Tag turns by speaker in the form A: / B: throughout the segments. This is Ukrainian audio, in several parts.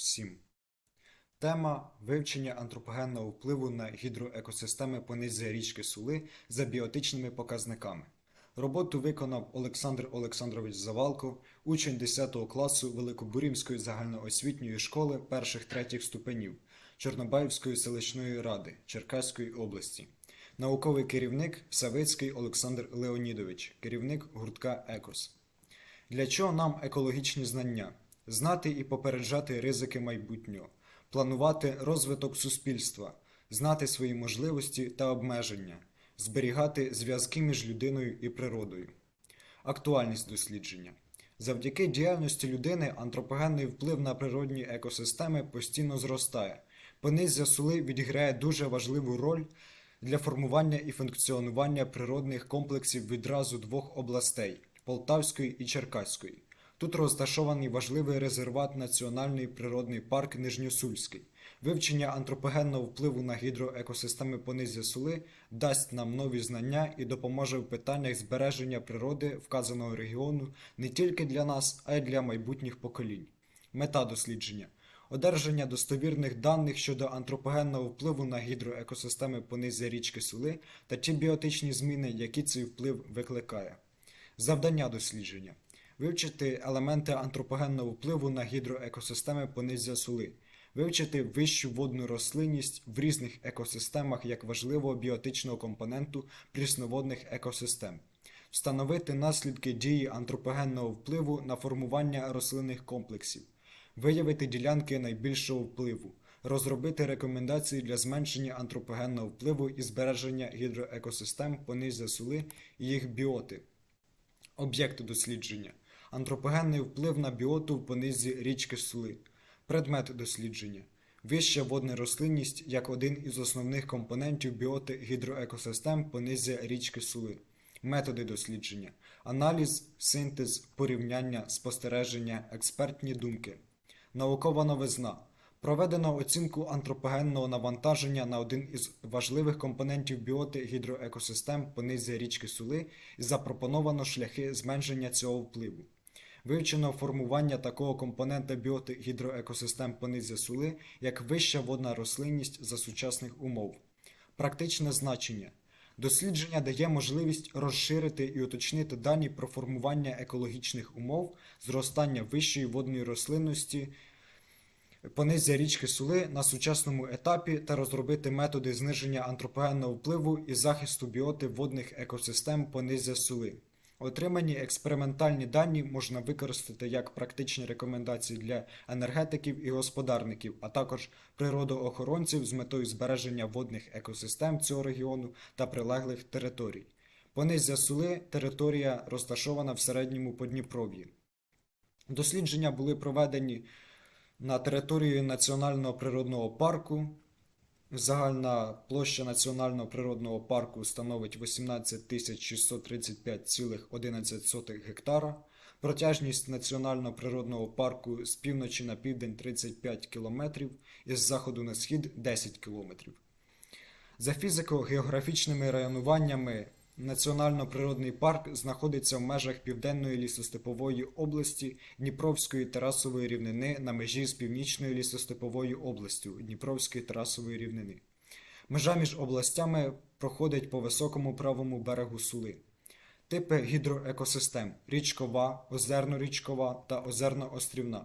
A: 7. Тема вивчення антропогенного впливу на гідроекосистеми понизу річки Сули за біотичними показниками. Роботу виконав Олександр Олександрович Завалко, учень 10 класу Великобурівської загальноосвітньої школи перших третіх ступенів Чорнобаївської селищної ради Черкаської області. Науковий керівник Савицький Олександр Леонідович, керівник гуртка Екос. Для чого нам екологічні знання? Знати і попереджати ризики майбутнього, планувати розвиток суспільства, знати свої можливості та обмеження, зберігати зв'язки між людиною і природою. Актуальність дослідження. Завдяки діяльності людини антропогенний вплив на природні екосистеми постійно зростає. Понизя сули відіграє дуже важливу роль для формування і функціонування природних комплексів відразу двох областей Полтавської і Черкаської. Тут розташований важливий резерват Національний природний парк Нижньосульський. Вивчення антропогенного впливу на гідроекосистеми понизя сули дасть нам нові знання і допоможе в питаннях збереження природи вказаного регіону не тільки для нас, а й для майбутніх поколінь. Мета дослідження одержання достовірних даних щодо антропогенного впливу на гідроекосистеми понизя річки Сули та ті біотичні зміни, які цей вплив викликає. Завдання дослідження вивчити елементи антропогенного впливу на гідроекосистеми понизя Сули, вивчити вищу водну рослинність в різних екосистемах як важливого біотичного компоненту прісноводних екосистем, встановити наслідки дії антропогенного впливу на формування рослинних комплексів, виявити ділянки найбільшого впливу, розробити рекомендації для зменшення антропогенного впливу і збереження гідроекосистем понизя Сули і їх біоти. Об'єкти дослідження. Антропогенний вплив на біоту в понизі річки Сули. Предмет дослідження. Вища водна рослинність як один із основних компонентів біоти гідроекосистем понизі річки Сули. Методи дослідження. Аналіз, синтез, порівняння, спостереження, експертні думки. Наукова новизна. Проведено оцінку антропогенного навантаження на один із важливих компонентів біоти гідроекосистем понизі річки Сули і запропоновано шляхи зменшення цього впливу. Вивчено формування такого компонента біоти гідроекосистем понизя Сули, як вища водна рослинність за сучасних умов. Практичне значення. Дослідження дає можливість розширити і уточнити дані про формування екологічних умов, зростання вищої водної рослинності понизя річки Сули на сучасному етапі та розробити методи зниження антропогенного впливу і захисту біоти водних екосистем понизя Сули. Отримані експериментальні дані можна використати як практичні рекомендації для енергетиків і господарників, а також природоохоронців з метою збереження водних екосистем цього регіону та прилеглих територій. Понизя Сули територія розташована в середньому Подніпров'ї. Дослідження були проведені на території Національного природного парку. Загальна площа Національного природного парку становить 18 635,11 гектара. Протяжність Національного природного парку з півночі на південь 35 км і з заходу на схід 10 км. За фізико-географічними районуваннями Національно-природний парк знаходиться в межах Південної лісостепової області Дніпровської терасової рівнини на межі з Північною лісостеповою областю Дніпровської терасової рівнини. Межа між областями проходить по високому правому берегу Сули. Типи гідроекосистем річкова, озерно-річкова та озерно-острівна.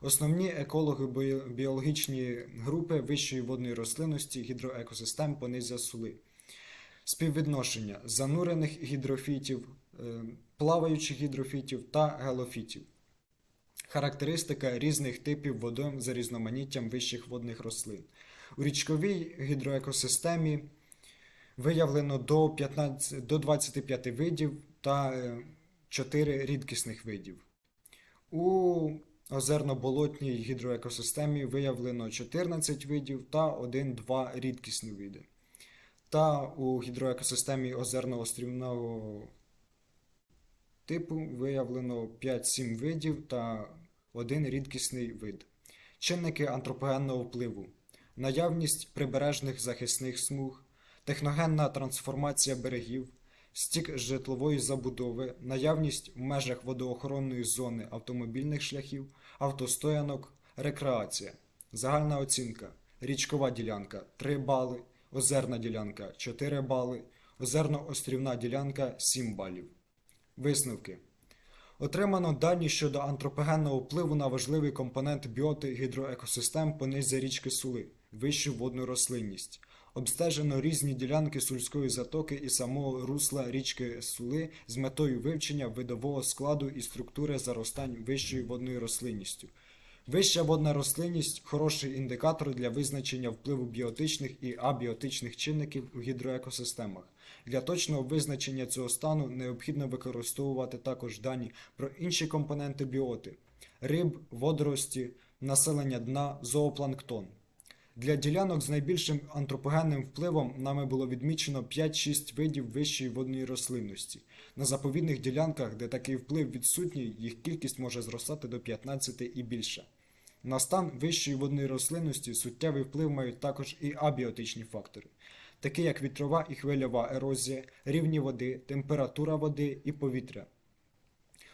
A: Основні еколого-біологічні групи вищої водної рослинності гідроекосистем понизя Сули. Співвідношення занурених гідрофітів, е, плаваючих гідрофітів та гелофітів. Характеристика різних типів водойм за різноманіттям вищих водних рослин. У річковій гідроекосистемі виявлено до, 15, до 25 видів та 4 рідкісних видів. У озерно-болотній гідроекосистемі виявлено 14 видів та 1-2 рідкісні види. Та у гідроекосистемі озерно-острівного типу виявлено 5-7 видів та один рідкісний вид. Чинники антропогенного впливу, наявність прибережних захисних смуг, техногенна трансформація берегів, стік житлової забудови, наявність в межах водоохоронної зони автомобільних шляхів, автостоянок, Рекреація. Загальна оцінка. Річкова ділянка 3 бали, озерна ділянка 4 бали, озерно-острівна ділянка 7 балів. Висновки. Отримано дані щодо антропогенного впливу на важливий компонент біоти гідроекосистем понизя річки Сули, вищу водну рослинність. Обстежено різні ділянки Сульської затоки і самого русла річки Сули з метою вивчення видового складу і структури заростань вищою водною рослинністю. Вища водна рослинність хороший індикатор для визначення впливу біотичних і абіотичних чинників у гідроекосистемах. Для точного визначення цього стану необхідно використовувати також дані про інші компоненти біоти: риб, водорості, населення дна, зоопланктон. Для ділянок з найбільшим антропогенним впливом нами було відмічено 5-6 видів вищої водної рослинності. На заповідних ділянках, де такий вплив відсутній, їх кількість може зростати до 15 і більше. На стан вищої водної рослинності суттєвий вплив мають також і абіотичні фактори, такі як вітрова і хвильова ерозія, рівні води, температура води і повітря.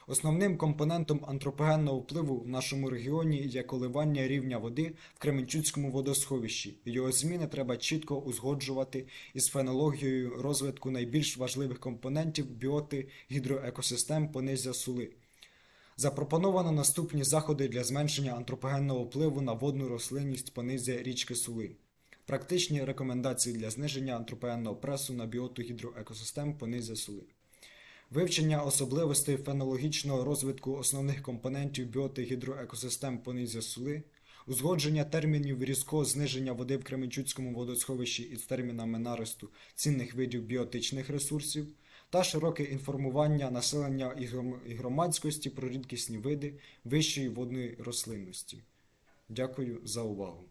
A: Основним компонентом антропогенного впливу в нашому регіоні є коливання рівня води в Кременчуцькому водосховищі. Його зміни треба чітко узгоджувати із фенологією розвитку найбільш важливих компонентів біоти гідроекосистем понизя сули. Запропоновано наступні заходи для зменшення антропогенного впливу на водну рослинність понизя річки Сули. Практичні рекомендації для зниження антропогенного пресу на біоту гідроекосистем понизя Сули. Вивчення особливостей фенологічного розвитку основних компонентів біоти гідроекосистем понизя Сули, узгодження термінів різкого зниження води в Кременчуцькому водосховищі із термінами наросту цінних видів біотичних ресурсів та широке інформування населення і громадськості про рідкісні види вищої водної рослинності. Дякую за увагу.